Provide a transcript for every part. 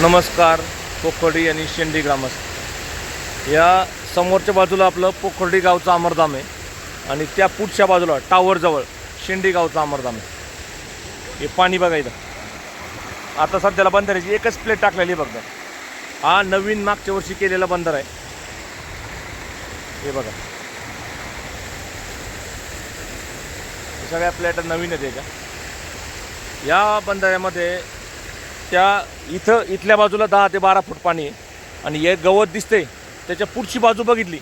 नमस्कार पोखर्डी आणि शेंडी ग्रामस्थ. या समोरच्या बाजूला आपलं पोखर्डी गावचं अमरधाम आहे आणि त्या पुढच्या बाजूला टावरजवळ शेंडी गावचं अमरधाम आहे. हे पाणी बघा इथं. आता सध्याला बंधाऱ्याची एकच प्लेट टाकलेली आहे बघा. हा नवीन मागच्या वर्षी केलेला बंदर आहे. हे बघा. सगळ्या प्लेट नवीन आहेत याच्या. या बंधाऱ्यामध्ये त्या इथं इथल्या बाजूला दहा ते बारा फूट पाणी आहे. आणि हे गवत दिसते त्याच्या पुढची बाजू बघितली.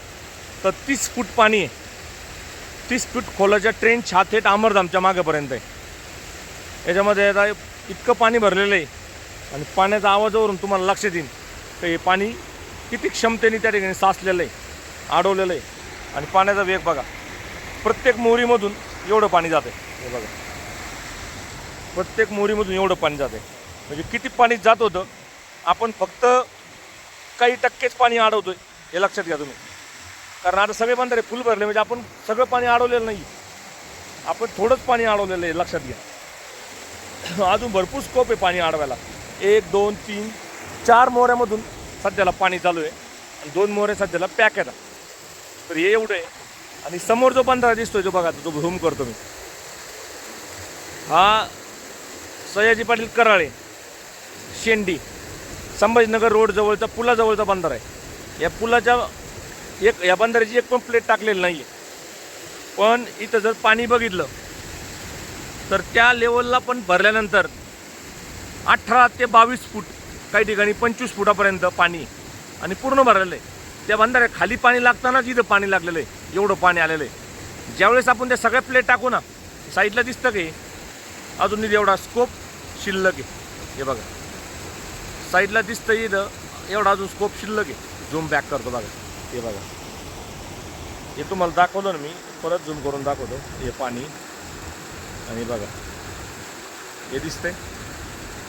तर तीस फूट पाणी आहे. तीस फूट खोलाच्या ट्रेन छाथेट अमरधामच्या मागेपर्यंत आहे. याच्यामध्ये आता इतकं पाणी भरलेलं आहे. आणि पाण्याच्या आवाजावरून तुम्हाला लक्ष देईन. तर हे पाणी किती क्षमतेने त्या ठिकाणी साचलेलं आहे अडवलेलं आहे. आणि पाण्याचा वेग बघा. प्रत्येक मोहरीमधून एवढं पाणी जाते हे बघा. प्रत्येक मोहरीमधून एवढं पाणी जाते म्हणजे किती पाणी जात होतं आपण फक्त काही टक्केच पाणी अडवतो आहे हे लक्षात घ्या तुम्ही. कारण आता सगळे बंधारे फुल भरले म्हणजे आपण सगळं पाणी अडवलेलं नाही. आपण थोडंच पाणी अडवलेलं आहे लक्षात घ्या. अजून भरपूर स्कोप आहे पाणी अडवायला. एक दोन तीन चार मोऱ्यामधून सध्याला पाणी चालू आहे. आणि दोन मोरे सध्याला पॅक येतात तर हे एवढं आहे. आणि समोर जो बंधारा दिसतोय जो बघा तो झूम करतो मी. हा सयाजी पाटील कराळे. शेंडी. संभाजीनगर रोड जवळचा पुलाजवळचा बंदर आहे. या पुलाच्या एक या बंदराची एक पण प्लेट टाकलेली नाही आहे पण इथं जर पाणी बघितलं तर त्या लेवलला पण भरल्यानंतर अठरा ते बावीस फूट काही ठिकाणी पंचवीस फुटापर्यंत पाणी आणि पूर्ण भरलेलं आहे. त्या बंधाऱ्या खाली पाणी लागतानाच इथं पाणी लागलेलं आहे. एवढं पाणी आलेलं आहे. ज्यावेळेस आपण त्या सगळ्या प्लेट टाकू ना साईडला दिसतं की अजून एवढा स्कोप शिल्लक आहे. हे बघा. साईडला दिसतं इथं. एवढा अजून स्कोप शिल्लक आहे. झूम बॅक करतो बघा. हे बघा. हे तुम्हाला दाखवलं ना मी. परत झूम करून दाखवतो. हे पाणी. आणि बघा. हे दिसतंय.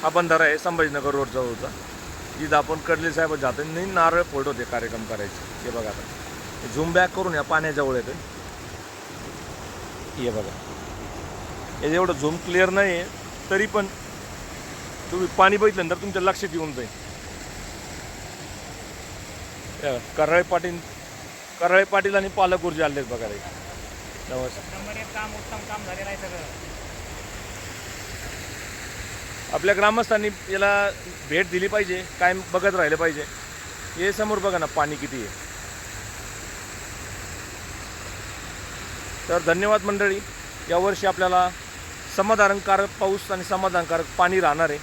हा बंधारा आहे संभाजीनगर रोड जवळचा. इथं आपण कडले साहेब जातो. नाही नारळ फोड होते कार्यक्रम करायचे. हे बघा आता. झूम बॅक करून या पाण्याजवळ येतं हे बघा. हे एवढं झूम क्लिअर नाही आहे तरी पण तुम्ही पाणी बघितलं तर तुमच्या लक्षात येऊन जाईल. कराळे पाटील कराळे पाटील आणि पालक ऊर्जा आलेत बघा रे. आपल्या ग्रामस्थांनी याला भेट दिली पाहिजे कायम बघत राहिले पाहिजे. हे समोर बघा ना पाणी किती आहे. तर धन्यवाद मंडळी यावर्षी आपल्याला समाधानकारक पाऊस आणि समाधानकारक पाणी राहणार आहे.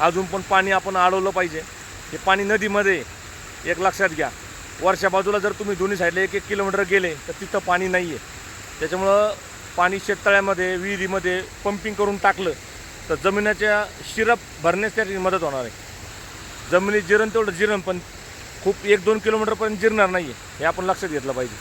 अजून पण पाणी आपण अडवलं पाहिजे. हे पाणी नदीमध्ये एक लक्षात घ्या. वरच्या बाजूला जर तुम्ही दोन्ही साईडला एक एक किलोमीटर गेले तर तिथं पाणी नाही आहे त्याच्यामुळं पाणी शेततळ्यामध्ये विहिरीमध्ये पंपिंग करून टाकलं तर जमिनीच्या शिरप भरण्यास त्याची मदत होणार आहे. जमिनीत जिरण तेवढं जिरण पण खूप एक दोन किलोमीटरपर्यंत जिरणार नाही आहे हे आपण लक्षात घेतलं पाहिजे.